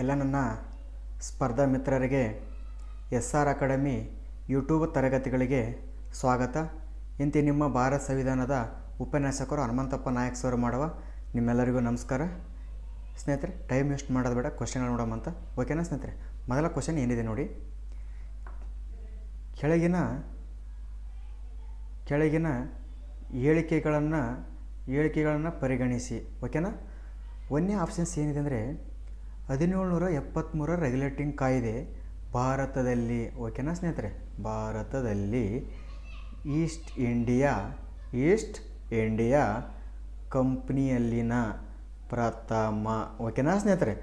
ಎಲ್ಲ ನನ್ನ ಸ್ಪರ್ಧಾ ಮಿತ್ರರಿಗೆ, ಎಸ್ ಆರ್ ಅಕಾಡೆಮಿ ಯೂಟ್ಯೂಬ್ ತರಗತಿಗಳಿಗೆ ಸ್ವಾಗತ. ಇಂತಿ ನಿಮ್ಮ ಭಾರತ ಸಂವಿಧಾನದ ಉಪನ್ಯಾಸಕರು ಹನುಮಂತಪ್ಪ ನಾಯಕ್ ಸರ್ ಮಾಡುವ ನಿಮ್ಮೆಲ್ಲರಿಗೂ ನಮಸ್ಕಾರ. ಸ್ನೇಹಿತರೆ ಟೈಮ್ ವೇಸ್ಟ್ ಮಾಡೋದು ಬೇಡ ಕ್ವಶನ್ಗಳು ನೋಡೋಮಂತ ಓಕೆನಾ ಸ್ನೇಹಿತರೆ, ಮೊದಲ ಕ್ವಶನ್ ಏನಿದೆ ನೋಡಿ. ಕೆಳಗಿನ ಕೆಳಗಿನ ಹೇಳಿಕೆಗಳನ್ನು ಹೇಳಿಕೆಗಳನ್ನು ಪರಿಗಣಿಸಿ. ಓಕೆನಾ ಒಂದನೇ ಆಪ್ಷನ್ಸ್ ಏನಿದೆ ಅಂದರೆ ಹದಿನೇಳುನೂರ ಎಪ್ಪತ್ತ್ಮೂರ ರೆಗ್ಯುಲೇಟಿಂಗ್ ಕಾಯ್ದೆ ಭಾರತದಲ್ಲಿ ಓಕೆನಾ ಸ್ನೇಹಿತರೆ, ಭಾರತದಲ್ಲಿ ಈಸ್ಟ್ ಇಂಡಿಯಾ ಈಸ್ಟ್ ಇಂಡಿಯಾ ಕಂಪ್ನಿಯಲ್ಲಿನ ಪ್ರಥಮ ಓಕೆನಾ ಸ್ನೇಹಿತರೆ,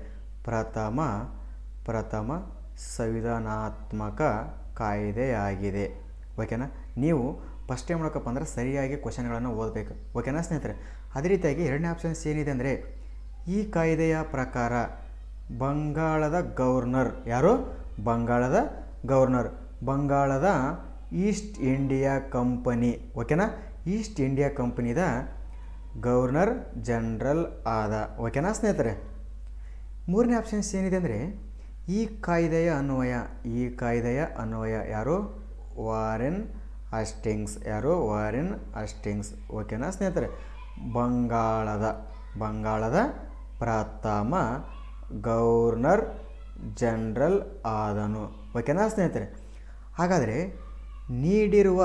ಪ್ರಥಮ ಪ್ರಥಮ ಸಂವಿಧಾನಾತ್ಮಕ ಕಾಯ್ದೆಯಾಗಿದೆ ಓಕೆನಾ ನೀವು ಫಸ್ಟ್ ಟೈಮ್ ನೋಡೋಕಪ್ಪ ಅಂದ್ರೆ ಸರಿಯಾಗಿ ಕ್ವಶನ್ಗಳನ್ನು ಓದಬೇಕು ಓಕೆನಾ ಸ್ನೇಹಿತರೆ? ಅದೇ ರೀತಿಯಾಗಿ ಎರಡನೇ ಆಪ್ಷನ್ಸ್ ಏನಿದೆ ಅಂದರೆ ಈ ಕಾಯ್ದೆಯ ಪ್ರಕಾರ ಬಂಗಾಳದ ಗವರ್ನರ್. ಯಾರು? ಬಂಗಾಳದ ಗವರ್ನರ್. ಬಂಗಾಳದ ಈಸ್ಟ್ ಇಂಡಿಯಾ ಕಂಪನಿ. ಓಕೆನಾ? ಈಸ್ಟ್ ಇಂಡಿಯಾ ಕಂಪನಿದ ಗವರ್ನರ್ ಜನರಲ್ ಆದ. ಓಕೆನಾ ಸ್ನೇಹಿತರೆ? ಮೂರನೇ ಆಪ್ಷನ್ಸ್ ಏನಿದೆ ಅಂದರೆ, ಈ ಕಾಯ್ದೆಯ ಅನ್ವಯ. ಈ ಕಾಯ್ದೆಯ ಅನ್ವಯ ಯಾರು? ವಾರೆನ್ ಅಸ್ಟಿಂಗ್ಸ್ ಯಾರು? ವಾರೆನ್ ಅಸ್ಟಿಂಗ್ಸ್ ಓಕೆನಾ ಸ್ನೇಹಿತರೆ? ಬಂಗಾಳದ. ಬಂಗಾಳದ ಪ್ರಥಮ ಗವರ್ನರ್ ಜನರಲ್ ಆದನು. ಓಕೆನಾ ಸ್ನೇಹಿತರೆ, ಹಾಗಾದರೆ ನೀಡಿರುವ,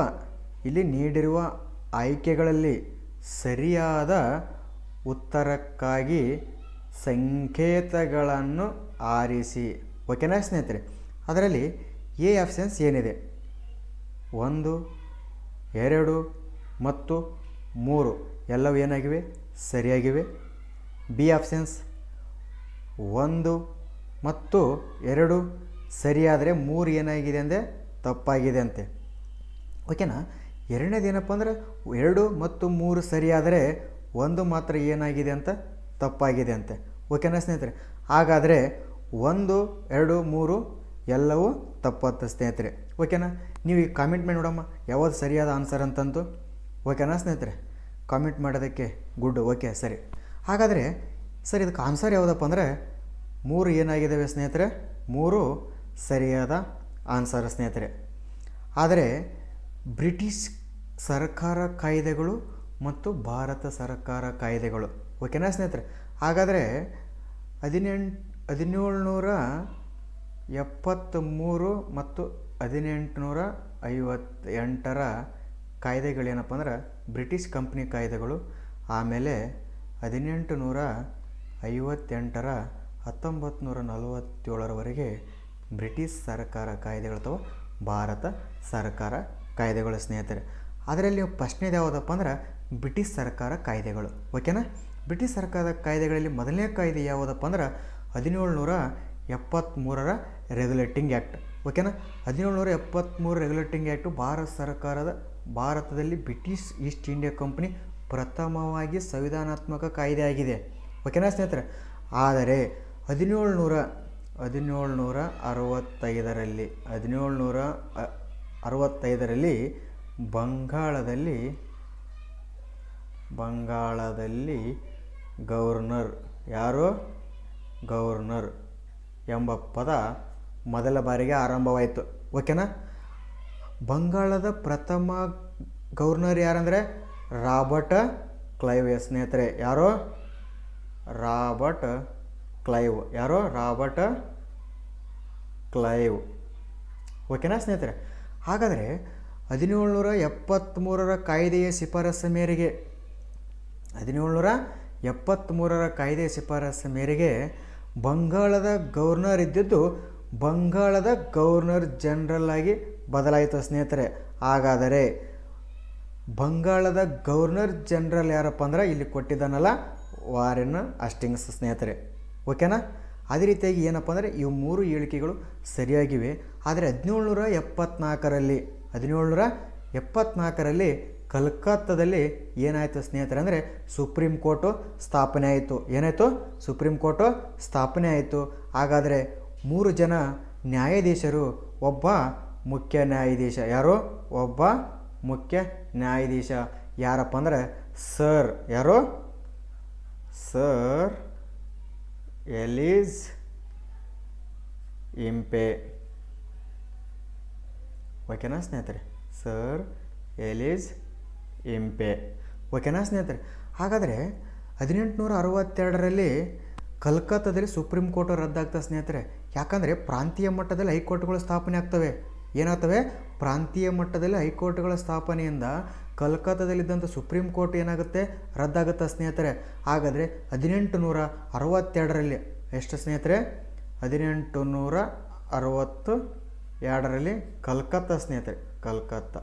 ಇಲ್ಲಿ ನೀಡಿರುವ ಆಯ್ಕೆಗಳಲ್ಲಿ ಸರಿಯಾದ ಉತ್ತರಕ್ಕಾಗಿ ಸಂಕೇತಗಳನ್ನು ಆರಿಸಿ. ಓಕೆನಾ ಸ್ನೇಹಿತರೆ, ಅದರಲ್ಲಿ ಎ ಆಪ್ಷನ್ಸ್ ಏನಿದೆ? ಒಂದು, ಎರಡು ಮತ್ತು ಮೂರು. ಎಲ್ಲವೂ ಏನಾಗಿವೆ? ಸರಿಯಾಗಿವೆ. ಬಿ ಆಪ್ಷನ್ಸ್ ಒಂದು ಮತ್ತು ಎರಡು ಸರಿಯಾದರೆ ಮೂರು ಏನಾಗಿದೆ ಅಂದರೆ ತಪ್ಪಾಗಿದೆ ಅಂತೆ. ಓಕೆನಾ? ಎರಡನೇದು ಏನಪ್ಪ ಅಂದರೆ ಎರಡು ಮತ್ತು ಮೂರು ಸರಿಯಾದರೆ ಒಂದು ಮಾತ್ರ ಏನಾಗಿದೆ ಅಂತ? ತಪ್ಪಾಗಿದೆ ಅಂತೆ. ಓಕೆನಾ ಸ್ನೇಹಿತರೆ? ಹಾಗಾದರೆ ಒಂದು, ಎರಡು, ಮೂರು ಎಲ್ಲವೂ ತಪ್ಪತ್ತ ಸ್ನೇಹಿತರೆ. ಓಕೆನಾ? ನೀವು ಈ ಕಾಮೆಂಟ್ ಮಾಡಿ ನೋಡಮ್ಮ, ಯಾವುದು ಸರಿಯಾದ ಆನ್ಸರ್ ಅಂತಂತು ಓಕೆನಾ ಸ್ನೇಹಿತರೆ? ಕಾಮೆಂಟ್ ಮಾಡೋದಕ್ಕೆ ಗುಡ್ ಓಕೆ, ಸರಿ. ಹಾಗಾದರೆ ಸರ್, ಇದಕ್ಕೆ ಆನ್ಸರ್ ಯಾವುದಪ್ಪ ಅಂದರೆ, ಮೂರು ಏನಾಗಿದ್ದಾವೆ ಸ್ನೇಹಿತರೆ? ಮೂರು ಸರಿಯಾದ ಆನ್ಸರ್ ಸ್ನೇಹಿತರೆ. ಆದರೆ, ಬ್ರಿಟಿಷ್ ಸರ್ಕಾರ ಕಾಯ್ದೆಗಳು ಮತ್ತು ಭಾರತ ಸರ್ಕಾರ ಕಾಯ್ದೆಗಳು. ಓಕೆನಾ ಸ್ನೇಹಿತರೆ? ಹಾಗಾದರೆ, ಹದಿನೆಂಟು, ಹದಿನೇಳುನೂರ ಎಪ್ಪತ್ತ್ಮೂರು ಮತ್ತು ಹದಿನೆಂಟುನೂರ ಐವತ್ತೆಂಟರ ಕಾಯ್ದೆಗಳೇನಪ್ಪ ಅಂದ್ರೆ, ಬ್ರಿಟಿಷ್ ಕಂಪ್ನಿ ಕಾಯ್ದೆಗಳು, ಆಮೇಲೆ ಹದಿನೆಂಟು ನೂರ ಐವತ್ತೆಂಟರ ಹತ್ತೊಂಬತ್ತು ನೂರ ನಲವತ್ತೇಳರವರೆಗೆ ಬ್ರಿಟಿಷ್ ಸರ್ಕಾರ ಕಾಯ್ದೆಗಳು ಅಥವಾ ಭಾರತ ಸರ್ಕಾರ ಕಾಯ್ದೆಗಳು, ಸ್ನೇಹಿತರೆ. ಅದರಲ್ಲಿ ಪ್ರಶ್ನೆದು ಯಾವುದಪ್ಪ ಅಂದ್ರೆ ಬ್ರಿಟಿಷ್ ಸರ್ಕಾರ ಕಾಯ್ದೆಗಳು ಓಕೆನಾ ಬ್ರಿಟಿಷ್ ಸರ್ಕಾರದ ಕಾಯ್ದೆಗಳಲ್ಲಿ ಮೊದಲನೇ ಕಾಯ್ದೆ ಯಾವುದಪ್ಪ ಅಂದ್ರೆ ಹದಿನೇಳು ನೂರ ಎಪ್ಪತ್ತ್ಮೂರರ ರೆಗ್ಯುಲೇಟಿಂಗ್ ಆ್ಯಕ್ಟ್ ಓಕೆನಾ ಹದಿನೇಳು ನೂರ ಎಪ್ಪತ್ತ್ಮೂರು ರೆಗ್ಯುಲೇಟಿಂಗ್ ಆ್ಯಕ್ಟು ಭಾರತ ಸರ್ಕಾರದ, ಭಾರತದಲ್ಲಿ ಬ್ರಿಟಿಷ್ ಈಸ್ಟ್ ಇಂಡಿಯಾ ಕಂಪ್ನಿ ಪ್ರಥಮವಾಗಿ ಸಂವಿಧಾನಾತ್ಮಕ ಕಾಯ್ದೆ ಆಗಿದೆ. ಓಕೆನಾ ಸ್ನೇಹಿತರೆ? ಆದರೆ ಹದಿನೇಳು ನೂರ ಹದಿನೇಳು ನೂರ ಅರವತ್ತೈದರಲ್ಲಿ ಹದಿನೇಳು ನೂರ ಅರವತ್ತೈದರಲ್ಲಿ ಬಂಗಾಳದಲ್ಲಿ ಬಂಗಾಳದಲ್ಲಿ ಗವರ್ನರ್ ಯಾರು? ಗವರ್ನರ್ ಎಂಬ ಪದ ಮೊದಲ ಬಾರಿಗೆ ಆರಂಭವಾಯಿತು. ಓಕೆನಾ? ಬಂಗಾಳದ ಪ್ರಥಮ ಗವರ್ನರ್ ಯಾರಂದರೆ? ರಾಬರ್ಟ್ ಕ್ಲೈವ್ ಸ್ನೇಹಿತರೆ. ಯಾರೋ? Robert Clive. ಯಾರೋ? Robert Clive. ಓಕೆನಾ ಸ್ನೇಹಿತರೆ, ಹಾಗಾದರೆ ಹದಿನೇಳುನೂರ ಎಪ್ಪತ್ತ್ಮೂರರ ಕಾಯ್ದೆಯ ಶಿಫಾರಸ್ಸು ಮೇರೆಗೆ, ಹದಿನೇಳುನೂರ ಎಪ್ಪತ್ತ್ಮೂರರ ಕಾಯ್ದೆಯ ಶಿಫಾರಸ್ಸು ಮೇರೆಗೆ ಬಂಗಾಳದ ಗವರ್ನರ್ ಇದ್ದಿದ್ದು ಬಂಗಾಳದ ಗವರ್ನರ್ ಜನರಲ್ ಆಗಿ ಬದಲಾಯಿತು ಸ್ನೇಹಿತರೆ. ಹಾಗಾದರೆ ಬಂಗಾಳದ ಗವರ್ನರ್ ಜನರಲ್ ಯಾರಪ್ಪ ಅಂದ್ರೆ ಇಲ್ಲಿ ಕೊಟ್ಟಿದ್ದಾನಲ್ಲ ವಾರೆನ್ ಅಸ್ಟಿಂಗ್ಸ್ ಸ್ನೇಹಿತರೆ. ಓಕೆನಾ? ಅದೇ ರೀತಿಯಾಗಿ ಏನಪ್ಪ ಅಂದರೆ ಇವು ಮೂರು ಹೇಳಿಕೆಗಳು ಸರಿಯಾಗಿವೆ. ಆದರೆ ಹದಿನೇಳುನೂರ ಎಪ್ಪತ್ನಾಲ್ಕರಲ್ಲಿ ಹದಿನೇಳುನೂರ ಎಪ್ಪತ್ನಾಲ್ಕರಲ್ಲಿ ಕಲ್ಕತ್ತಾದಲ್ಲಿ ಏನಾಯಿತು ಸ್ನೇಹಿತರೆ ಅಂದರೆ ಸುಪ್ರೀಂ ಕೋರ್ಟು ಸ್ಥಾಪನೆ ಆಯಿತು. ಏನಾಯಿತು? ಸುಪ್ರೀಂ ಕೋರ್ಟು ಸ್ಥಾಪನೆ ಆಯಿತು. ಹಾಗಾದರೆ ಮೂರು ಜನ ನ್ಯಾಯಾಧೀಶರು, ಒಬ್ಬ ಮುಖ್ಯ ನ್ಯಾಯಾಧೀಶ. ಯಾರು? ಒಬ್ಬ ಮುಖ್ಯ ನ್ಯಾಯಾಧೀಶ. ಯಾರಪ್ಪ ಅಂದರೆ ಸರ್. ಯಾರು? Sir Elijah Impey. ಓಕೆನಾ ಸ್ನೇಹಿತರೆ? Sir Elijah Impey. ಓಕೆನಾ ಸ್ನೇಹಿತರೆ? ಹಾಗಾದರೆ ಹದಿನೆಂಟುನೂರ ಅರವತ್ತೆರಡರಲ್ಲಿ ಕಲ್ಕತ್ತಾದಲ್ಲಿ ಸುಪ್ರೀಂ ಕೋರ್ಟ್ ರದ್ದಾಗ್ತದೆ ಸ್ನೇಹಿತರೆ, ಯಾಕಂದರೆ ಪ್ರಾಂತೀಯ ಮಟ್ಟದಲ್ಲಿ ಹೈಕೋರ್ಟ್ಗಳು ಸ್ಥಾಪನೆ ಆಗ್ತವೆ. ಏನಾಗ್ತವೆ? ಪ್ರಾಂತೀಯ ಮಟ್ಟದಲ್ಲಿ ಹೈಕೋರ್ಟ್ಗಳ ಸ್ಥಾಪನೆಯಿಂದ ಕಲ್ಕತ್ತಾದಲ್ಲಿದ್ದಂಥ ಸುಪ್ರೀಂ ಕೋರ್ಟ್ ಏನಾಗುತ್ತೆ? ರದ್ದಾಗುತ್ತೆ ಸ್ನೇಹಿತರೆ? ಹಾಗಾದರೆ ಹದಿನೆಂಟು ನೂರ ಅರವತ್ತೆರಡರಲ್ಲಿ ಎಷ್ಟು ಸ್ನೇಹಿತರೆ? ಹದಿನೆಂಟು ನೂರ ಅರವತ್ತು ಎರಡರಲ್ಲಿ ಕಲ್ಕತ್ತಾ ಸ್ನೇಹಿತರೆ. ಕಲ್ಕತ್ತಾ.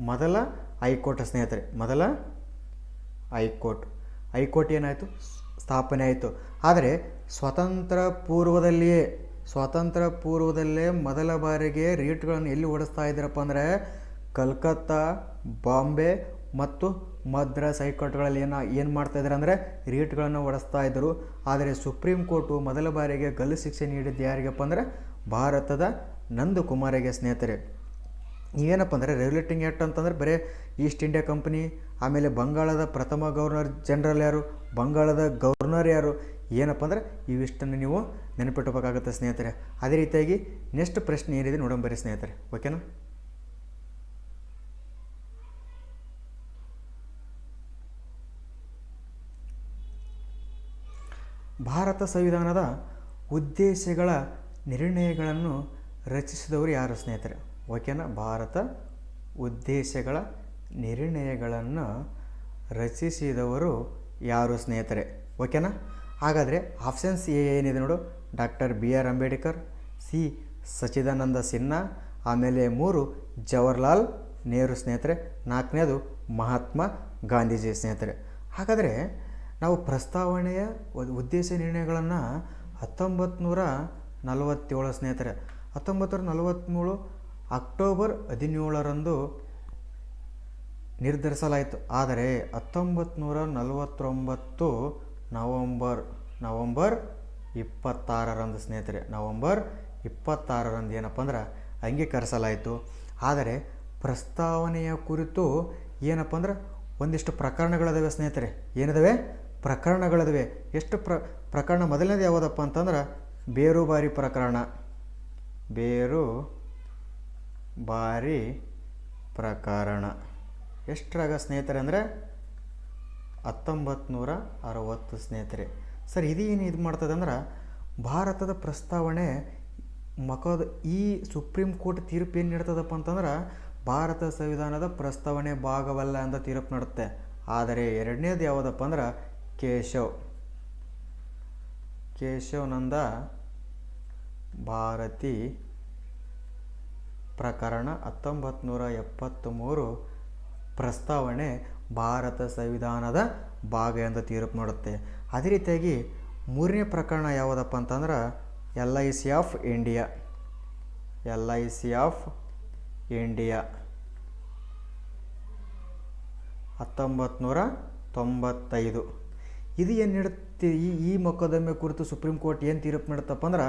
ಮೊದಲ ಹೈಕೋರ್ಟ್ ಸ್ನೇಹಿತರೆ. ಮೊದಲ ಹೈಕೋರ್ಟ್. ಹೈಕೋರ್ಟ್ ಏನಾಯಿತು? ಸ್ಥಾಪನೆ ಆಯಿತು. ಆದರೆ ಸ್ವತಂತ್ರ ಪೂರ್ವದಲ್ಲಿಯೇ, ಸ್ವತಂತ್ರ ಪೂರ್ವದಲ್ಲೇ ಮೊದಲ ಬಾರಿಗೆ ರೀಟ್ಗಳನ್ನು ಎಲ್ಲಿ ಓಡಿಸ್ತಾ ಇದ್ದಾರಪ್ಪ ಅಂದರೆ ಕಲ್ಕತ್ತಾ, ಬಾಂಬೆ ಮತ್ತು ಮದ್ರಾಸ್ ಹೈಕೋರ್ಟ್ಗಳಲ್ಲಿ ಏನು ಏನು ಮಾಡ್ತಾ ಇದ್ದಾರೆ ಅಂದರೆ ರೀಟ್ಗಳನ್ನು ಹೊಡೆಸ್ತಾ ಇದ್ದರು. ಆದರೆ ಸುಪ್ರೀಂ ಕೋರ್ಟು ಮೊದಲ ಬಾರಿಗೆ ಗಲ್ಲು ಶಿಕ್ಷೆ ನೀಡಿದ್ದು ಯಾರಿಗಪ್ಪ ಅಂದರೆ ಭಾರತದ ನಂದಕುಮಾರಿಗೆ ಸ್ನೇಹಿತರೆ. ಏನಪ್ಪ ಅಂದರೆ ರೆಗ್ಯುಲೇಟಿಂಗ್ ಆ್ಯಕ್ಟ್ ಅಂತಂದ್ರೆ ಬರೀ ಈಸ್ಟ್ ಇಂಡಿಯಾ ಕಂಪ್ನಿ, ಆಮೇಲೆ ಬಂಗಾಳದ ಪ್ರಥಮ ಗವರ್ನರ್ ಜನರಲ್ ಯಾರು, ಬಂಗಾಳದ ಗವರ್ನರ್ ಯಾರು, ಏನಪ್ಪ ಅಂದರೆ ಇವಿಷ್ಟನ್ನು ನೀವು ನೆನಪಿಟ್ಟಬೇಕಾಗುತ್ತೆ ಸ್ನೇಹಿತರೆ. ಅದೇ ರೀತಿಯಾಗಿ ನೆಕ್ಸ್ಟ್ ಪ್ರಶ್ನೆ ಏನಿದೆ ನೋಡೋಣ ಬರೀ ಸ್ನೇಹಿತರೆ. ಓಕೆನಾ? ಭಾರತ ಸಂವಿಧಾನದ ಉದ್ದೇಶಗಳ ನಿರ್ಣಯಗಳನ್ನು ರಚಿಸಿದವರು ಯಾರು ಸ್ನೇಹಿತರೆ? ಓಕೆನಾ? ಭಾರತ ಉದ್ದೇಶಗಳ ನಿರ್ಣಯಗಳನ್ನು ರಚಿಸಿದವರು ಯಾರು ಸ್ನೇಹಿತರೆ? ಓಕೆನಾ? ಹಾಗಾದರೆ ಆಪ್ಷನ್ಸ್ ಎ ಏನಿದೆ ನೋಡು. Doctor B R Ambedkar, C Sachchidananda Sinha, ಆಮೇಲೆ ಮೂರು ಜವಾಹರ್ಲಾಲ್ ನೆಹರು ಸ್ನೇಹಿತರೆ, ನಾಲ್ಕನೇದು ಮಹಾತ್ಮ ಗಾಂಧೀಜಿ ಸ್ನೇಹಿತರೆ. ಹಾಗಾದರೆ ನಾವು ಪ್ರಸ್ತಾವನೆಯ ಉದ್ದೇಶ ನಿರ್ಣಯಗಳನ್ನು ಹತ್ತೊಂಬತ್ತು ನೂರ ನಲವತ್ತೇಳು ಸ್ನೇಹಿತರೆ ಹತ್ತೊಂಬತ್ತು ನೂರ ನಲವತ್ತ್ಮೂರು ಅಕ್ಟೋಬರ್ ಹದಿನೇಳರಂದು ನಿರ್ಧರಿಸಲಾಯಿತು. ಆದರೆ ಹತ್ತೊಂಬತ್ತು ನೂರ ನಲವತ್ತೊಂಬತ್ತು ನವಂಬರ್ ನವಂಬರ್ ಇಪ್ಪತ್ತಾರರಂದು ಸ್ನೇಹಿತರೆ, ನವಂಬರ್ ಇಪ್ಪತ್ತಾರರಂದು ಏನಪ್ಪ ಅಂದ್ರೆ ಅಂಗೀಕರಿಸಲಾಯಿತು. ಆದರೆ ಪ್ರಸ್ತಾವನೆಯ ಕುರಿತು ಏನಪ್ಪ ಅಂದ್ರೆ ಒಂದಿಷ್ಟು ಪ್ರಕರಣಗಳಿದಾವೆ ಸ್ನೇಹಿತರೆ. ಏನಿದಾವೆ? ಪ್ರಕರಣಗಳಿದಾವೆ ಎಷ್ಟು ಪ್ರ, ಪ್ರಕರಣ ಮೊದಲನೇದು ಯಾವುದಪ್ಪ ಅಂತಂದ್ರೆ, ಬೇರುಬಾರಿ ಪ್ರಕರಣ. ಬೇರು ಬಾರಿ ಪ್ರಕರಣ. ಎಷ್ಟರಾಗ ಸ್ನೇಹಿತರೆ ಅಂದರೆ ಹತ್ತೊಂಬತ್ತು ನೂರ ಅರವತ್ತು ಸ್ನೇಹಿತರೆ. ಸರ್, ಇದೇನು ಇದು ಮಾಡ್ತದೆ ಅಂದ್ರೆ, ಭಾರತದ ಪ್ರಸ್ತಾವನೆ ಮಕದ, ಈ ಸುಪ್ರೀಂ ಕೋರ್ಟ್ ತೀರ್ಪು ಏನು ನೀಡ್ತದಪ್ಪ ಅಂತಂದ್ರೆ, ಭಾರತ ಸಂವಿಧಾನದ ಪ್ರಸ್ತಾವನೆ ಭಾಗವಲ್ಲ ಅಂತ ತೀರ್ಪು ನಡುತ್ತೆ. ಆದರೆ ಎರಡನೇದು ಯಾವುದಪ್ಪ ಅಂದ್ರೆ ಕೇಶವ್. ಕೇಶವನಂದ ಭಾರತಿ ಪ್ರಕರಣ ಹತ್ತೊಂಬತ್ತು ನೂರ ಎಪ್ಪತ್ತ್ಮೂರು ಪ್ರಸ್ತಾವನೆ ಭಾರತ ಸಂವಿಧಾನದ ಭಾಗ ಎಂದು ತೀರ್ಪು ಮಾಡುತ್ತೆ ಅದೇ ರೀತಿಯಾಗಿ ಮೂರನೇ ಪ್ರಕರಣ ಯಾವುದಪ್ಪ ಅಂತಂದ್ರೆ L I C of India. L I C of India. ಹತ್ತೊಂಬತ್ತು ನೂರ ತೊಂಬತ್ತೈದು. ಇದು ಏನು ನೀಡುತ್ತೆ? ಈ ಈ ಮೊಕದ್ದಮೆ ಕುರಿತು ಸುಪ್ರೀಂ ಕೋರ್ಟ್ ಏನು ತೀರ್ಪು ನೀಡುತ್ತಪ್ಪ ಅಂದ್ರೆ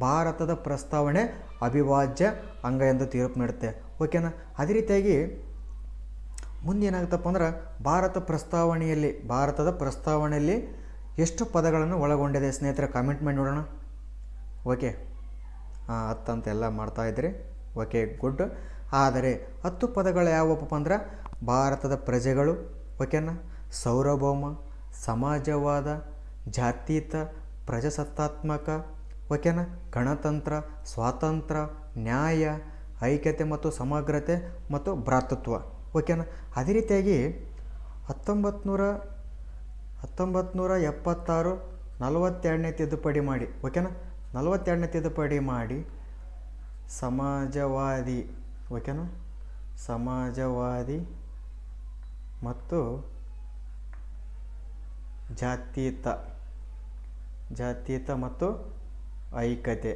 ಭಾರತದ ಪ್ರಸ್ತಾವನೆ ಅವಿಭಾಜ್ಯ ಅಂಗ ಎಂದು ತೀರ್ಪು ನೀಡುತ್ತೆ ಓಕೆನಾ ಅದೇ ರೀತಿಯಾಗಿ ಮುಂದೆ ಏನಾಗುತ್ತಪ್ಪ ಅಂದ್ರೆ ಭಾರತ ಪ್ರಸ್ತಾವನೆಯಲ್ಲಿ ಭಾರತದ ಪ್ರಸ್ತಾವನೆಯಲ್ಲಿ ಎಷ್ಟು ಪದಗಳನ್ನು ಒಳಗೊಂಡಿದೆ ಸ್ನೇಹಿತರೆ? ಕಾಮೆಂಟ್ ಮಾಡಿ ನೋಡೋಣ. ಓಕೆ ಹಾಂ ಹತ್ತಂತೆಲ್ಲ ಅಂತೆಲ್ಲ ಮಾಡ್ತಾ ಇದ್ರಿ. ಓಕೆ ಗುಡ್ ಆದರೆ ಹತ್ತು ಪದಗಳು ಯಾವಪ್ಪ ಅಂದ್ರೆ ಭಾರತದ ಪ್ರಜೆಗಳು. ಓಕೆನಾ ಸಾರ್ವಭೌಮ ಸಮಾಜವಾದ, ಜಾತೀತ, ಪ್ರಜಾಸತ್ತಾತ್ಮಕ ಓಕೆನ ಗಣತಂತ್ರ ಸ್ವಾತಂತ್ರ್ಯ ನ್ಯಾಯ, ಐಕ್ಯತೆ ಮತ್ತು ಸಮಗ್ರತೆ ಮತ್ತು ಭ್ರಾತೃತ್ವ. ಓಕೆನಾ ಅದೇ ರೀತಿಯಾಗಿ ಹತ್ತೊಂಬತ್ತು ನೂರ ಹತ್ತೊಂಬತ್ತು ನೂರ ಎಪ್ಪತ್ತಾರು ನಲವತ್ತೆರಡನೇ ತಿದ್ದುಪಡಿ ಮಾಡಿ. ಓಕೆನಾ ನಲವತ್ತೆರಡನೇ ತಿದ್ದುಪಡಿ ಮಾಡಿ. ಸಮಾಜವಾದಿ ಓಕೆನಾ ಸಮಾಜವಾದಿ ಮತ್ತು ಜಾತೀತ ಜಾತೀತ ಮತ್ತು ಐಕ್ಯತೆ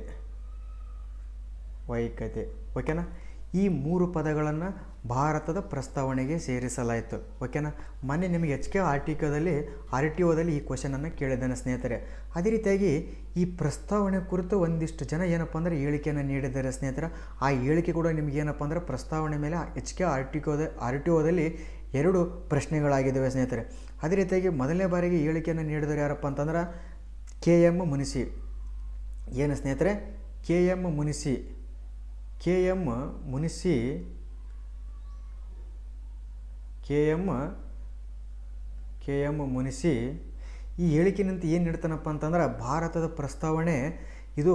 ವೈಕತೆ ಓಕೆನಾ ಈ ಮೂರು ಪದಗಳನ್ನು ಭಾರತದ ಪ್ರಸ್ತಾವನೆಗೆ ಸೇರಿಸಲಾಯಿತು. ಓಕೆನಾ ಮೊನ್ನೆ ನಿಮಗೆ ಎಚ್ ಕೆ ಆರ್ಟಿಕದಲ್ಲಿ ಆರ್ ಟಿ ಒದಲ್ಲಿ ಈ ಕ್ವಶನನ್ನು ಕೇಳಿದ್ದೇನೆ ಸ್ನೇಹಿತರೆ. ಅದೇ ರೀತಿಯಾಗಿ ಈ ಪ್ರಸ್ತಾವನೆ ಕುರಿತು ಒಂದಿಷ್ಟು ಜನ ಏನಪ್ಪ ಅಂದರೆ ಹೇಳಿಕೆಯನ್ನು ನೀಡಿದ್ದಾರೆ ಸ್ನೇಹಿತರೆ. ಆ ಹೇಳಿಕೆ ಕೂಡ ನಿಮ್ಗೆ ಏನಪ್ಪ ಅಂದರೆ ಪ್ರಸ್ತಾವನೆ ಮೇಲೆ H K R T K R T ಒದಲ್ಲಿ ಎರಡು ಪ್ರಶ್ನೆಗಳಾಗಿದ್ದಾವೆ ಸ್ನೇಹಿತರೆ. ಅದೇ ರೀತಿಯಾಗಿ ಮೊದಲನೇ ಬಾರಿಗೆ ಹೇಳಿಕೆಯನ್ನು ನೀಡಿದವರು ಯಾರಪ್ಪ ಅಂತಂದ್ರೆ ಕೆ ಎಂ ಮುನಿಸಿ. ಏನು ಸ್ನೇಹಿತರೆ? K M Munshi. K M Munshi K M K M Munshi ಈ ಹೇಳಿಕೆನಂತ ಏನು ನೀಡ್ತಾನಪ್ಪ ಅಂತಂದ್ರೆ ಭಾರತದ ಪ್ರಸ್ತಾವನೆ ಇದು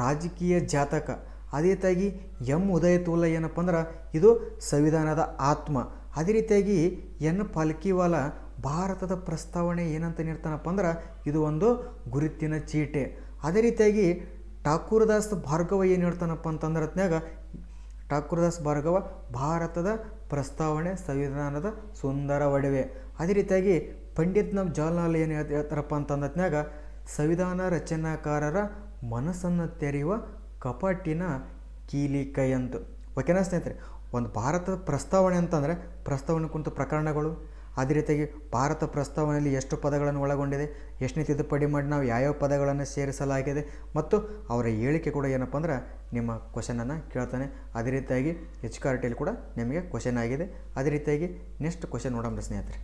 ರಾಜಕೀಯ ಜಾತಕ. ಅದೇ ರೀತಿಯಾಗಿ ಎಂ ಉದಯತೂಲ ಏನಪ್ಪ ಅಂದ್ರೆ ಇದು ಸಂವಿಧಾನದ ಆತ್ಮ. ಅದೇ ರೀತಿಯಾಗಿ ಎನ್ ಪಾಲ್ಕಿವಾಲ ಭಾರತದ ಪ್ರಸ್ತಾವನೆ ಏನಂತ ನೀಡ್ತಾನಪ್ಪ ಅಂದ್ರೆ ಇದು ಒಂದು ಗುರುತಿನ ಚೀಟೆ. ಅದೇ ರೀತಿಯಾಗಿ ಠಾಕೂರ್ದಾಸ್ ಭಾರ್ಗವ ಏನು ಹೇಳ್ತಾನಪ್ಪ ಅಂತಂದ್ರೆ ಠಾಕೂರದಾಸ್ ಠಾಕೂರ್ದಾಸ್ ಭಾರ್ಗವ ಭಾರತದ ಪ್ರಸ್ತಾವನೆ ಸಂವಿಧಾನದ ಸುಂದರ ಒಡವೆ. ಅದೇ ರೀತಿಯಾಗಿ ಪಂಡಿತ್ ನಮ್ಮ ಜವಾಹರ್ಲಾಲ್ ಏನು ಹೇಳ್ತ- ಹೇಳ್ತಾರಪ್ಪ ಅಂತಂದತ್ನಾಗ ಸಂವಿಧಾನ ರಚನಾಕಾರರ ಮನಸ್ಸನ್ನು ತೆರೆಯುವ ಕಪಾಟಿನ ಕೀಲಿ ಕೈ ಅಂತ ಓಕೆನಾ ಸ್ನೇಹಿತರೆ? ಒಂದು ಭಾರತದ ಪ್ರಸ್ತಾವನೆ ಅಂತಂದರೆ ಪ್ರಸ್ತಾವನೆ ಕುಂತ ಪ್ರಕರಣಗಳು ಅದೇ ರೀತಿಯಾಗಿ ಭಾರತ ಪ್ರಸ್ತಾವನೆಯಲ್ಲಿ ಎಷ್ಟು ಪದಗಳನ್ನು ಒಳಗೊಂಡಿದೆ, ಎಷ್ಟನೇ ತಿದ್ದುಪಡಿ ಮಾಡಿ ನಾವು ಯಾವ್ಯಾವ ಪದಗಳನ್ನು ಸೇರಿಸಲಾಗಿದೆ ಮತ್ತು ಅವರ ಹೇಳಿಕೆ ಕೂಡ ಏನಪ್ಪ ಅಂದ್ರೆ ನಿಮ್ಮ ಕ್ವಶನನ್ನು ಕೇಳ್ತಾನೆ. ಅದೇ ರೀತಿಯಾಗಿ ಎಚ್ ಕಾರ್ ಕೂಡ ನಿಮಗೆ ಕ್ವಶನ್ ಆಗಿದೆ. ಅದೇ ರೀತಿಯಾಗಿ ನೆಕ್ಸ್ಟ್ ಕ್ವಶನ್ ನೋಡೋಣ ಸ್ನೇಹಿತರೆ.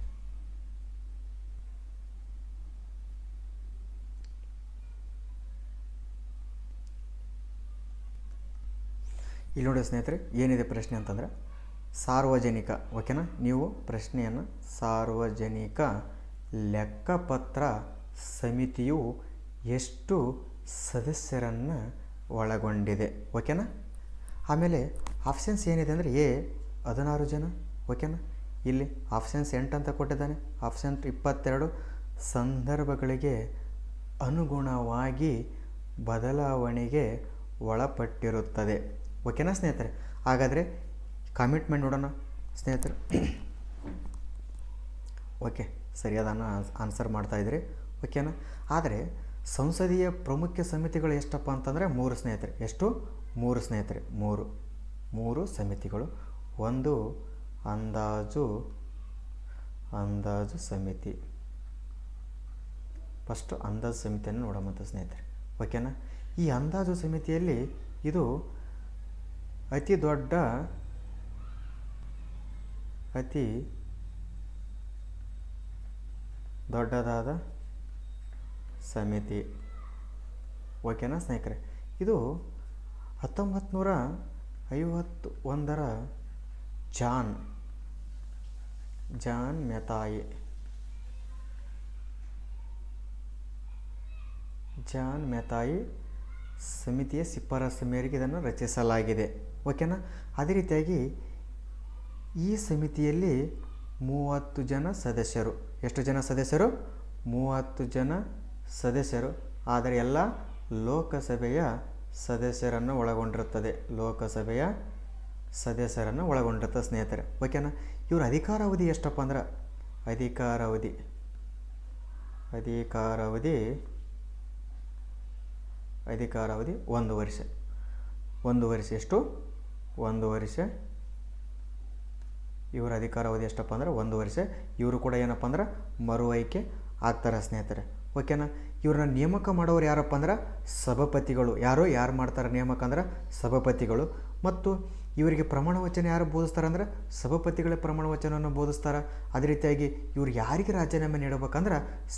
ಇಲ್ಲಿ ನೋಡಿ ಸ್ನೇಹಿತರೆ, ಏನಿದೆ ಪ್ರಶ್ನೆ ಅಂತಂದರೆ ಸಾರ್ವಜನಿಕ, ಓಕೆನಾ? ನೀವು ಪ್ರಶ್ನೆಯನ್ನು ಸಾರ್ವಜನಿಕ ಲೆಕ್ಕಪತ್ರ ಸಮಿತಿಯು ಎಷ್ಟು ಸದಸ್ಯರನ್ನು ಒಳಗೊಂಡಿದೆ, ಓಕೆನಾ? ಆಮೇಲೆ ಆಪ್ಷನ್ಸ್ ಏನಿದೆ ಅಂದರೆ ಎ, ಹದಿನಾರು ಜನ, ಓಕೆನಾ? ಇಲ್ಲಿ ಆಪ್ಷನ್ಸ್ ಎಂಟು ಅಂತ ಕೊಟ್ಟಿದ್ದಾನೆ. ಆಪ್ಷನ್ ಇಪ್ಪತ್ತೆರಡು ಸಂದರ್ಭಗಳಿಗೆ ಅನುಗುಣವಾಗಿ ಬದಲಾವಣೆಗೆ ಒಳಪಟ್ಟಿರುತ್ತದೆ, ಓಕೆನಾ ಸ್ನೇಹಿತರೆ? ಹಾಗಾದರೆ ಕಮಿಟ್ಮೆಂಟ್ ನೋಡೋಣ, ಸ್ನೇಹಿತರು. ಓಕೆ ಸರಿಯಾದ ಆನ್ಸರ್ ಮಾಡ್ತಾಯಿದ್ರಿ ಓಕೆನಾ ಆದರೆ, ಸಂಸದೀಯ ಪ್ರಮುಖ ಸಮಿತಿಗಳು ಎಷ್ಟಪ್ಪ ಅಂತಂದರೆ, ಮೂರು ಸ್ನೇಹಿತರೆ. ಎಷ್ಟು? ಮೂರು ಸ್ನೇಹಿತರೆ. ಮೂರು. ಮೂರು ಸಮಿತಿಗಳು. ಒಂದು ಅಂದಾಜು ಅಂದಾಜು ಸಮಿತಿ. ಫಸ್ಟು ಅಂದಾಜು ಸಮಿತಿಯನ್ನು ನೋಡೋಮಂತ ಸ್ನೇಹಿತರೆ. ಓಕೆನಾ ಈ ಅಂದಾಜು ಸಮಿತಿಯಲ್ಲಿ ಇದು ಅತಿ ದೊಡ್ಡ ಅತಿ ದೊಡ್ಡದಾದ ಸಮಿತಿ. ಓಕೆನಾ ಸ್ನೇಹಿತರೆ, ಇದು ಹತ್ತೊಂಬತ್ತು ನೂರ ಐವತ್ತು ಒಂದರ John John Mathai. John Mathai ಸಮಿತಿಯ ಶಿಫಾರಸು ಮೇರೆಗೆ ಇದನ್ನು ರಚಿಸಲಾಗಿದೆ. ಓಕೆನಾ ಅದೇ ರೀತಿಯಾಗಿ ಈ ಸಮಿತಿಯಲ್ಲಿ ಮೂವತ್ತು ಜನ ಸದಸ್ಯರು. ಎಷ್ಟು ಜನ ಸದಸ್ಯರು? ಮೂವತ್ತು ಜನ ಸದಸ್ಯರು. ಆದರೆ ಎಲ್ಲ ಲೋಕಸಭೆಯ ಸದಸ್ಯರನ್ನು ಒಳಗೊಂಡಿರುತ್ತದೆ. ಲೋಕಸಭೆಯ ಸದಸ್ಯರನ್ನು ಒಳಗೊಂಡಿರ್ತದೆ ಸ್ನೇಹಿತರೆ. ಓಕೆನಾ ಇವ್ರ ಅಧಿಕಾರಾವಧಿ ಎಷ್ಟಪ್ಪ ಅಂದ್ರೆ? ಅಧಿಕಾರಾವಧಿ. ಅಧಿಕಾರಾವಧಿ ಅಧಿಕಾರಾವಧಿ ಒಂದು ವರ್ಷ. ಒಂದು ವರ್ಷ ಎಷ್ಟು? ಒಂದು ವರ್ಷ ಇವರ ಅಧಿಕಾರಾವಧಿ ಎಷ್ಟಪ್ಪ ಅಂದ್ರೆ ಒಂದು ವರ್ಷ. ಇವರು ಕೂಡ ಏನಪ್ಪ ಅಂದ್ರೆ ಮರು ಆಯ್ಕೆ ಆಗ್ತಾರೆ ಸ್ನೇಹಿತರೆ. ಓಕೆನಾ ಇವ್ರನ್ನ ನೇಮಕ ಮಾಡೋರು ಯಾರಪ್ಪ ಅಂದ್ರೆ ಸಭಾಪತಿಗಳು. ಯಾರು? ಯಾರು ಮಾಡ್ತಾರೆ ನೇಮಕ ಅಂದ್ರೆ ಸಭಾಪತಿಗಳು. ಮತ್ತು ಇವರಿಗೆ ಪ್ರಮಾಣ ವಚನ ಯಾರು ಬೋಧಿಸ್ತಾರೆ ಅಂದ್ರೆ ಸಭಾಪತಿಗಳೇ ಪ್ರಮಾಣ ವಚನವನ್ನು ಬೋಧಿಸ್ತಾರೆ. ಅದೇ ರೀತಿಯಾಗಿ ಇವ್ರು ಯಾರಿಗೆ ರಾಜೀನಾಮೆ ನೀಡಬೇಕಂದ್ರೆ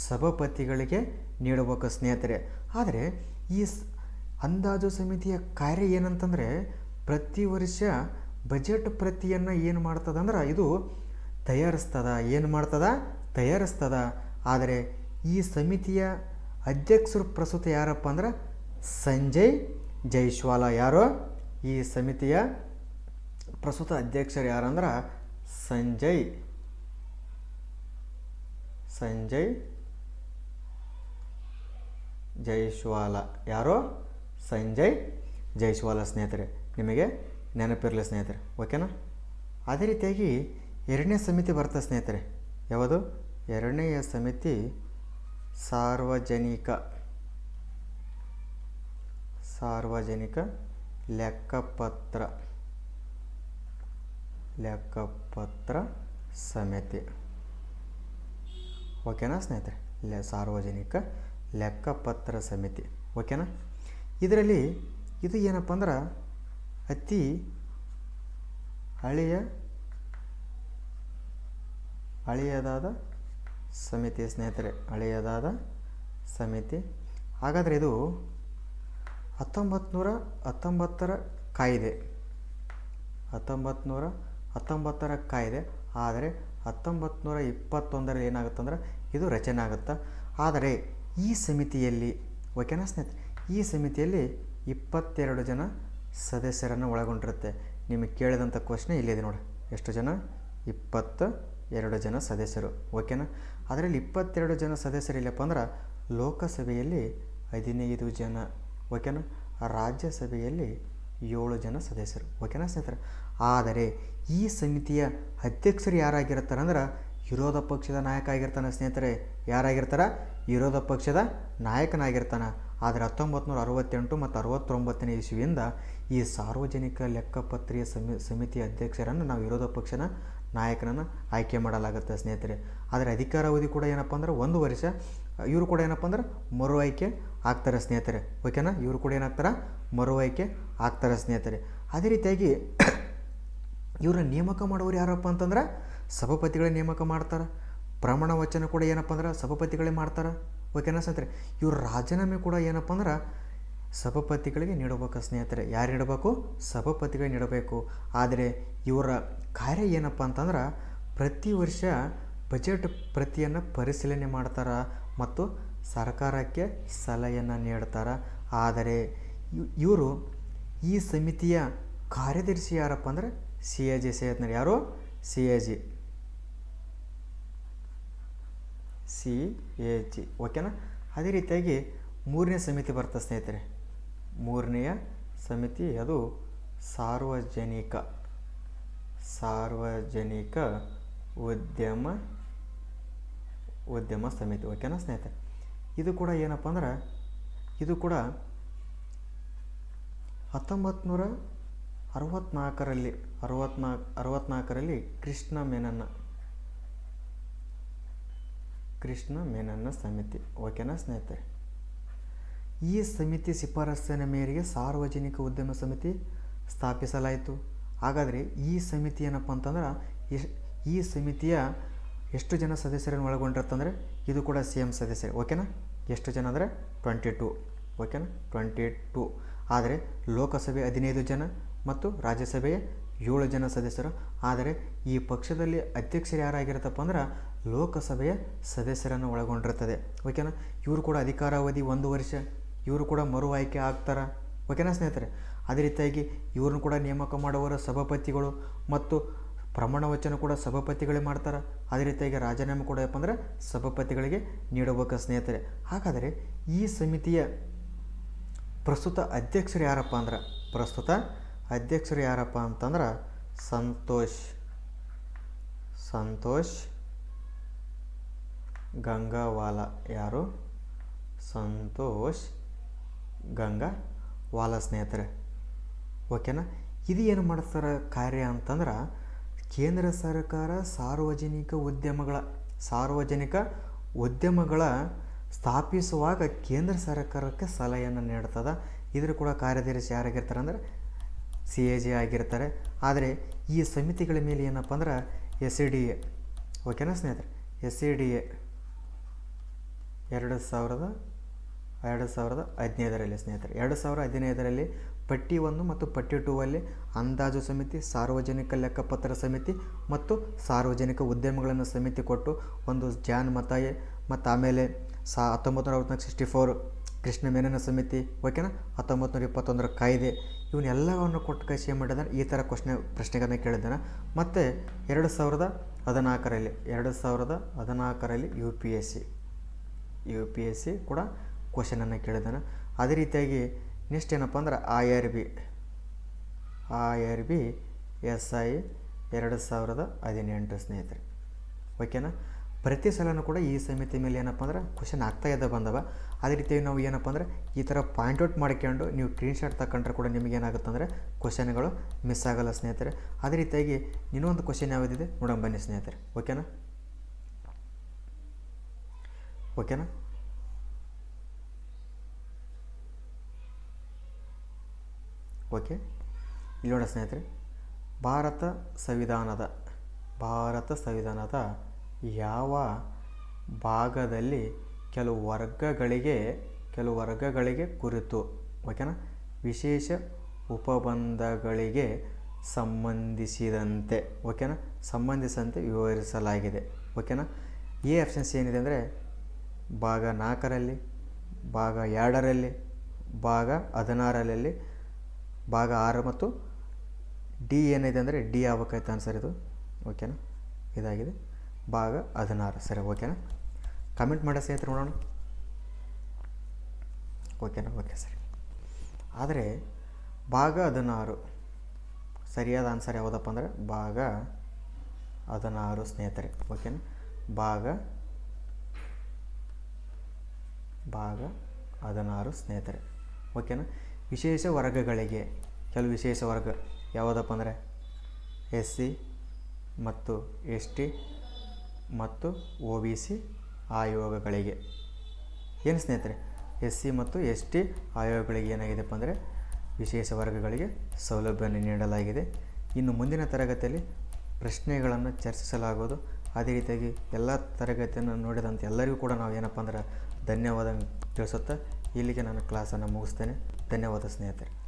ಸಭಾಪತಿಗಳಿಗೆ ನೀಡಬೇಕು ಸ್ನೇಹಿತರೆ. ಆದರೆ ಈ ಅಂದಾಜು ಸಮಿತಿಯ ಕಾರ್ಯ ಏನಂತಂದರೆ ಪ್ರತಿ ವರ್ಷ ಬಜೆಟ್ ಪ್ರತಿಯನ್ನು ಏನು ಮಾಡ್ತದಂದ್ರೆ ಇದು ತಯಾರಿಸ್ತದ, ಏನು ಮಾಡ್ತದ? ತಯಾರಿಸ್ತದ. ಆದರೆ ಈ ಸಮಿತಿಯ ಅಧ್ಯಕ್ಷರು ಪ್ರಸ್ತುತ ಯಾರಪ್ಪ ಅಂದ್ರೆ ಸಂಜಯ್ ಜೈಶ್ವಾಲ ಯಾರು? ಈ ಸಮಿತಿಯ ಪ್ರಸ್ತುತ ಅಧ್ಯಕ್ಷರು ಯಾರಂದ್ರೆ ಸಂಜಯ್. ಸಂಜಯ್ ಜೈಶ್ವಾಲ ಯಾರೋ? ಸಂಜಯ್ ಜೈಶ್ವಾಲ ಸ್ನೇಹಿತರೆ, ನಿಮಗೆ ನೆನಪಿರಲಿ ಸ್ನೇಹಿತರೆ ಓಕೆನಾ ಅದೇ ರೀತಿಯಾಗಿ ಎರಡನೇ ಸಮಿತಿ ಬರ್ತದೆ ಸ್ನೇಹಿತರೆ. ಯಾವುದು? ಎರಡನೆಯ ಸಮಿತಿ ಸಾರ್ವಜನಿಕ ಸಾರ್ವಜನಿಕ ಲೆಕ್ಕಪತ್ರ ಲೆಕ್ಕಪತ್ರ ಸಮಿತಿ. ಓಕೆನಾ ಸ್ನೇಹಿತರೆ? ಲೆ, ಸಾರ್ವಜನಿಕ ಲೆಕ್ಕಪತ್ರ ಸಮಿತಿ. ಓಕೆನಾ ಇದರಲ್ಲಿ ಇದು ಏನಪ್ಪ ಅಂದ್ರೆ ಅತಿ ಹಳೆಯ, ಹಳೆಯದಾದ ಸಮಿತಿ ಸ್ನೇಹಿತರೆ, ಹಳೆಯದಾದ ಸಮಿತಿ. ಹಾಗಾದರೆ ಇದು ಹತ್ತೊಂಬತ್ತು ನೂರ ಹತ್ತೊಂಬತ್ತರ ಕಾಯಿದೆ. ಹತ್ತೊಂಬತ್ತು ನೂರ ಹತ್ತೊಂಬತ್ತರ ಕಾಯಿದೆ. ಆದರೆ ಹತ್ತೊಂಬತ್ತು ನೂರ ಇಪ್ಪತ್ತೊಂದರಲ್ಲಿ ಏನಾಗುತ್ತಂದ್ರೆ ಇದು ರಚನೆ ಆಗುತ್ತೆ? ಆದರೆ ಈ ಸಮಿತಿಯಲ್ಲಿ, ಓಕೆನಾ ಸ್ನೇಹಿತರೆ? ಈ ಸಮಿತಿಯಲ್ಲಿ ಇಪ್ಪತ್ತೆರಡು ಜನ ಸದಸ್ಯರನ್ನು ಒಳಗೊಂಡಿರುತ್ತೆ. ನಿಮಗೆ ಕೇಳಿದಂಥ ಕ್ವಶ್ನೆ ಇಲ್ಲಿದೆ ನೋಡಿ. ಎಷ್ಟು ಜನ? ಇಪ್ಪತ್ತ ಎರಡು ಜನ ಸದಸ್ಯರು. ಓಕೆನಾ ಅದರಲ್ಲಿ ಇಪ್ಪತ್ತೆರಡು ಜನ ಸದಸ್ಯರು ಇಲ್ಲಪ್ಪ ಅಂದ್ರೆ ಲೋಕಸಭೆಯಲ್ಲಿ ಹದಿನೈದು ಜನ. ಓಕೆನಾ ರಾಜ್ಯಸಭೆಯಲ್ಲಿ ಏಳು ಜನ ಸದಸ್ಯರು. ಓಕೆನಾ ಸ್ನೇಹಿತರೆ? ಆದರೆ ಈ ಸಮಿತಿಯ ಅಧ್ಯಕ್ಷರು ಯಾರಾಗಿರ್ತಾರೆ ಅಂದ್ರೆ ವಿರೋಧ ಪಕ್ಷದ ನಾಯಕ ಆಗಿರ್ತಾನೆ ಸ್ನೇಹಿತರೆ, ಯಾರಾಗಿರ್ತಾರ? ವಿರೋಧ ಪಕ್ಷದ ನಾಯಕನಾಗಿರ್ತಾನೆ. ಆದರೆ ಹತ್ತೊಂಬತ್ತು ನೂರ ಅರವತ್ತೆಂಟು ಮತ್ತು ಅರವತ್ತೊಂಬತ್ತನೇ ಇಸ್ವಿಯಿಂದ ಈ ಸಾರ್ವಜನಿಕ ಲೆಕ್ಕಪತ್ರೀಯ ಸಮಿ ಸಮಿತಿ ಅಧ್ಯಕ್ಷರನ್ನು ನಾವು ವಿರೋಧ ಪಕ್ಷನ ನಾಯಕನನ್ನು ಆಯ್ಕೆ ಮಾಡಲಾಗುತ್ತೆ ಸ್ನೇಹಿತರೆ. ಆದರೆ ಅಧಿಕಾರಾವಧಿ ಕೂಡ ಏನಪ್ಪ ಅಂದ್ರೆ ಒಂದು ವರ್ಷ. ಇವರು ಕೂಡ ಏನಪ್ಪ ಅಂದ್ರೆ ಮರು ಆಯ್ಕೆ ಆಗ್ತಾರೆ ಸ್ನೇಹಿತರೆ. ಓಕೆನಾ ಇವರು ಕೂಡ ಏನಾಗ್ತಾರೆ? ಮರು ಆಯ್ಕೆ ಆಗ್ತಾರೆ ಸ್ನೇಹಿತರೆ. ಅದೇ ರೀತಿಯಾಗಿ ಇವರನ್ನ ನೇಮಕ ಮಾಡೋರು ಯಾರಪ್ಪ ಅಂತಂದ್ರೆ ಸಭಾಪತಿಗಳೇ ನೇಮಕ ಮಾಡ್ತಾರೆ? ಪ್ರಮಾಣ ವಚನ ಕೂಡ ಏನಪ್ಪ ಅಂದ್ರೆ ಸಭಾಪತಿಗಳೇ ಮಾಡ್ತಾರೆ? ಓಕೆನಾ ಸ್ನೇಹಿತರೆ, ಇವ್ರ ರಾಜೀನಾಮೆ ಕೂಡ ಏನಪ್ಪ ಅಂದ್ರೆ ಸಭಾಪತಿಗಳಿಗೆ ನೀಡಬೇಕು ಸ್ನೇಹಿತರೆ. ಯಾರು ನೀಡಬೇಕು? ಸಭಾಪತಿಗಳಿಗೆ ನೀಡಬೇಕು. ಆದರೆ ಇವರ ಕಾರ್ಯ ಏನಪ್ಪ ಅಂತಂದ್ರೆ ಪ್ರತಿ ವರ್ಷ ಬಜೆಟ್ ಪ್ರತಿಯನ್ನು ಪರಿಶೀಲನೆ ಮಾಡ್ತಾರೆ ಮತ್ತು ಸರ್ಕಾರಕ್ಕೆ ಸಲಹೆಯನ್ನು ನೀಡ್ತಾರೆ. ಆದರೆ ಇವರು ಈ ಸಮಿತಿಯ ಕಾರ್ಯದರ್ಶಿ ಯಾರಪ್ಪ ಅಂದರೆ ಸಿ ಎ ಜಿ ಸೇತ್ನರ್ ಯಾರು? C A G. C, A, G. ಓಕೆನಾ ಅದೇ ರೀತಿಯಾಗಿ ಮೂರನೇ ಸಮಿತಿ ಬರ್ತದೆ ಸ್ನೇಹಿತರೆ. ಮೂರನೆಯ ಸಮಿತಿ ಅದು ಸಾರ್ವಜನಿಕ. ಸಾರ್ವಜನಿಕ ಉದ್ಯಮ ಉದ್ಯಮ ಸಮಿತಿ. ಓಕೆನಾ ಸ್ನೇಹಿತರೆ? ಇದು ಕೂಡ ಏನಪ್ಪ ಅಂದ್ರೆ, ಇದು ಕೂಡ ಹತ್ತೊಂಬತ್ತು ನೂರ ಅರವತ್ತ್ನಾಲ್ಕರಲ್ಲಿ ಅರವತ್ನಾಲ್ಕು ಅರವತ್ತ್ನಾಲ್ಕರಲ್ಲಿ ಕೃಷ್ಣ ಮೆನನ್ನ ಕೃಷ್ಣ ಮೇನನ್ನ ಸಮಿತಿ, ಓಕೆನಾ ಸ್ನೇಹಿತರೆ? ಈ ಸಮಿತಿ ಶಿಫಾರಸ್ಸಿನ ಮೇರೆಗೆ ಸಾರ್ವಜನಿಕ ಉದ್ಯಮ ಸಮಿತಿ ಸ್ಥಾಪಿಸಲಾಯಿತು. ಹಾಗಾದರೆ ಈ ಸಮಿತಿ ಏನಪ್ಪ ಅಂತಂದ್ರೆ ಈ ಸಮಿತಿಯ ಎಷ್ಟು ಜನ ಸದಸ್ಯರನ್ನು ಒಳಗೊಂಡಿರುತ್ತಂದರೆ, ಇದು ಕೂಡ ಸಿ ಎಂ ಸದಸ್ಯರು, ಓಕೆನಾ? ಎಷ್ಟು ಜನ ಅಂದರೆ ಟ್ವೆಂಟಿ ಟು, ಓಕೆನಾ? Twenty two. ಆದರೆ ಲೋಕಸಭೆ ಹದಿನೈದು ಜನ ಮತ್ತು ರಾಜ್ಯಸಭೆಯ ಏಳು ಜನ ಸದಸ್ಯರು. ಆದರೆ ಈ ಪಕ್ಷದಲ್ಲಿ ಅಧ್ಯಕ್ಷರು ಯಾರಾಗಿರುತ್ತಪ್ಪ ಅಂದ್ರೆ ಲೋಕಸಭೆಯ ಸದಸ್ಯರನ್ನು ಒಳಗೊಂಡಿರ್ತದೆ ಓಕೆನಾ ಇವರು ಕೂಡ ಅಧಿಕಾರಾವಧಿ ಒಂದು ವರ್ಷ, ಇವರು ಕೂಡ ಮರು ಆಯ್ಕೆ ಆಗ್ತಾರೆ? ಓಕೆನಾ ಸ್ನೇಹಿತರೆ? ಅದೇ ರೀತಿಯಾಗಿ ಇವ್ರನ್ನ ಕೂಡ ನೇಮಕ ಮಾಡುವವರ ಸಭಾಪತಿಗಳು ಮತ್ತು ಪ್ರಮಾಣ ವಚನ ಕೂಡ ಸಭಾಪತಿಗಳೇ ಮಾಡ್ತಾರೆ? ಅದೇ ರೀತಿಯಾಗಿ ರಾಜೀನಾಮೆ ಕೂಡ ಏನಪ್ಪ ಅಂದ್ರೆ ಸಭಾಪತಿಗಳಿಗೆ ನೀಡಬೇಕು ಸ್ನೇಹಿತರೆ. ಹಾಗಾದರೆ ಈ ಸಮಿತಿಯ ಪ್ರಸ್ತುತ ಅಧ್ಯಕ್ಷರು ಯಾರಪ್ಪ ಅಂದ್ರೆ? ಪ್ರಸ್ತುತ ಅಧ್ಯಕ್ಷರು ಯಾರಪ್ಪ ಅಂತಂದ್ರೆ ಸಂತೋಷ್. ಸಂತೋಷ್ ಗಂಗಾವಾಲ ಯಾರು? ಸಂತೋಷ್ ಗಂಗಾವಾಲ ಸ್ನೇಹಿತರೆ. ಓಕೆನಾ? ಇದು ಏನು ಮಾಡ್ತಾರೆ ಕಾರ್ಯ ಅಂತಂದ್ರೆ ಕೇಂದ್ರ ಸರ್ಕಾರ ಸಾರ್ವಜನಿಕ ಉದ್ಯಮಗಳ ಸಾರ್ವಜನಿಕ ಉದ್ಯಮಗಳ ಸ್ಥಾಪಿಸುವಾಗ ಕೇಂದ್ರ ಸರ್ಕಾರಕ್ಕೆ ಸಲಹೆಯನ್ನು ನೀಡ್ತದೆ. ಇದ್ರ ಕೂಡ ಕಾರ್ಯದರ್ಶಿ ಯಾರಾಗಿರ್ತಾರೆ ಅಂದ್ರೆ ಸಿ ಎ ಜಿ ಆಗಿರ್ತಾರೆ. ಆದರೆ ಈ ಸಮಿತಿಗಳ ಮೇಲೆ ಏನಪ್ಪ ಅಂದ್ರೆ ಎಸ್ ಸಿ ಡಿ ಎ. ಓಕೆನಾ ಸ್ನೇಹಿತರೆ? S C D A. ಎರಡು ಸಾವಿರದ ಎರಡು ಸಾವಿರದ ಹದಿನೈದರಲ್ಲಿ ಸ್ನೇಹಿತರೆ. ಎರಡು ಸಾವಿರದ ಹದಿನೈದರಲ್ಲಿ ಪಟ್ಟಿ ಒಂದು ಮತ್ತು ಪಟ್ಟಿ ಟೂ ಅಲ್ಲಿ ಅಂದಾಜು ಸಮಿತಿ, ಸಾರ್ವಜನಿಕ ಲೆಕ್ಕಪತ್ರ ಸಮಿತಿ ಮತ್ತು ಸಾರ್ವಜನಿಕ ಉದ್ಯಮಗಳನ್ನು ಸಮಿತಿ ಕೊಟ್ಟು ಒಂದು ಜಾನ್ ಮತಾಯೆ ಮತ್ತು ಆಮೇಲೆ ಸಾ ಹತ್ತೊಂಬತ್ತು ನೂರ ಅರವತ್ನಾಲ್ಕು ಸಿಕ್ಸ್ಟಿ ಫೋರ್ ಕೃಷ್ಣ ಮೆನನ ಸಮಿತಿ ಓಕೆನಾ ಹತ್ತೊಂಬತ್ತು ನೂರ ಇಪ್ಪತ್ತೊಂದರ ಕಾಯ್ದೆ. ಇವನ್ನೆಲ್ಲವನ್ನು ಕೊಟ್ಟು ಕೈಸಿ ಏನು ಮಾಡಿದಾನೆ ಈ ಥರ ಕ್ವಶ್ನೆ, ಪ್ರಶ್ನೆಗಳನ್ನ ಕೇಳಿದ್ದಾನೆ. ಮತ್ತು ಎರಡು ಸಾವಿರದ ಹದಿನಾಲ್ಕರಲ್ಲಿ, ಎರಡು ಸಾವಿರದ ಹದಿನಾಲ್ಕರಲ್ಲಿ U P S C U P S C ಕೂಡ ಕ್ವಶನನ್ನು ಕೇಳಿದ್ದಾನೆ ಅದೇ ರೀತಿಯಾಗಿ ನೆಕ್ಸ್ಟ್ ಏನಪ್ಪ ಅಂದ್ರೆ R B R B S I ಎರಡು ಸಾವಿರದ ಹದಿನೆಂಟು ಸ್ನೇಹಿತರೆ. ಓಕೆನಾ ಪ್ರತಿ ಸಲನೂ ಕೂಡ ಈ ಸಮಿತಿ ಮೇಲೆ ಏನಪ್ಪ ಅಂದ್ರೆ ಕ್ವಶನ್ ಆಗ್ತಾ ಇದ್ದ ಬಂದವ. ಅದೇ ರೀತಿಯಾಗಿ ನಾವು ಏನಪ್ಪ ಅಂದ್ರೆ ಈ ಥರ ಪಾಯಿಂಟ್ ಔಟ್ ಮಾಡ್ಕೊಂಡು ನೀವು ಸ್ಕ್ರೀನ್ ಶಾಟ್ ತಗೊಂಡ್ರೆ ಕೂಡ ನಿಮಗೆ ಏನಾಗುತ್ತೆ ಅಂದರೆ ಕ್ವಶನ್ಗಳು ಮಿಸ್ ಆಗಲ್ಲ ಸ್ನೇಹಿತರೆ. ಅದೇ ರೀತಿಯಾಗಿ ಇನ್ನೊಂದು ಕ್ವಶನ್ ಯಾವುದಿದೆ? ನೋಡೋಣ ಬನ್ನಿ ಸ್ನೇಹಿತರೆ. ಓಕೆನಾ ಓಕೆನಾ ಓಕೆ ಇಲ್ಲಿ ನೋಡ ಸ್ನೇಹಿತರೆ ಭಾರತ ಸಂವಿಧಾನದ ಭಾರತ ಸಂವಿಧಾನದ ಯಾವ ಭಾಗದಲ್ಲಿ ಕೆಲವು ವರ್ಗಗಳಿಗೆ ಕೆಲವು ವರ್ಗಗಳಿಗೆ ಕುರಿತು ಓಕೆನಾ ವಿಶೇಷ ಉಪಬಂಧಗಳಿಗೆ ಸಂಬಂಧಿಸಿದಂತೆ ಓಕೆನಾ ಸಂಬಂಧಿಸಿದಂತೆ ವಿವರಿಸಲಾಗಿದೆ ಓಕೆನಾ ಎ ಆಪ್ಷನ್ಸ್ ಏನಿದೆ ಅಂದರೆ ಭಾಗ ನಾಲ್ಕರಲ್ಲಿ, ಭಾಗ ಎರಡರಲ್ಲಿ, ಭಾಗ ಹದಿನಾರರಲ್ಲಿ, ಭಾಗ ಆರು ಮತ್ತು ಡಿ ಏನಿದೆ ಅಂದರೆ ಡಿ ಆಗ್ಬೇಕಾಯ್ತು ಆನ್ಸರ್ ಇದು. ಓಕೆನಾ ಇದಾಗಿದೆ. ಭಾಗ ಹದಿನಾರು ಸರಿ ಓಕೆನಾ ಕಮೆಂಟ್ ಮಾಡೋ ಸ್ನೇಹಿತರು ನೋಡೋಣ. ಓಕೆನಾ ಓಕೆ ಸರಿ. ಆದರೆ ಭಾಗ ಹದಿನಾರು, ಸರಿಯಾದ ಆನ್ಸರ್ ಯಾವುದಪ್ಪ ಅಂದರೆ ಭಾಗ ಹದಿನಾರು ಸ್ನೇಹಿತರೆ ಓಕೆನಾ ಭಾಗ ಭಾಗ ಹದಿನಾರು ಸ್ನೇಹಿತರೆ. ಓಕೆನಾ ವಿಶೇಷ ವರ್ಗಗಳಿಗೆ, ಕೆಲವು ವಿಶೇಷ ವರ್ಗ ಯಾವುದಪ್ಪ ಅಂದರೆ? ಎಸ್ ಸಿ ಮತ್ತು ಎಸ್ ಟಿ ಮತ್ತು ಒ ಬಿ ಸಿ ಆಯೋಗಗಳಿಗೆ. ಏನು ಸ್ನೇಹಿತರೆ? ಎಸ್ ಸಿ ಮತ್ತು ಎಸ್ ಟಿ ಆಯೋಗಗಳಿಗೆ ಏನಾಗಿದೆಪ್ಪ ಅಂದರೆ? ವಿಶೇಷ ವರ್ಗಗಳಿಗೆ ಸೌಲಭ್ಯವನ್ನು ನೀಡಲಾಗಿದೆ. ಇನ್ನು ಮುಂದಿನ ತರಗತಿಯಲ್ಲಿ ಪ್ರಶ್ನೆಗಳನ್ನು ಚರ್ಚಿಸಲಾಗುವುದು. ಅದೇ ರೀತಿಯಾಗಿ ಎಲ್ಲ ತರಗತಿಯನ್ನು ನೋಡಿದಂಥ ಎಲ್ಲರಿಗೂ ಕೂಡ ನಾವು ಏನಪ್ಪ ಅಂದ್ರೆ ಧನ್ಯವಾದ ತಿಳಿಸುತ್ತಾ ಇಲ್ಲಿಗೆ ನಾನು ಕ್ಲಾಸನ್ನು ಮುಗಿಸ್ತೇನೆ. ಧನ್ಯವಾದ ಸ್ನೇಹಿತರೆ.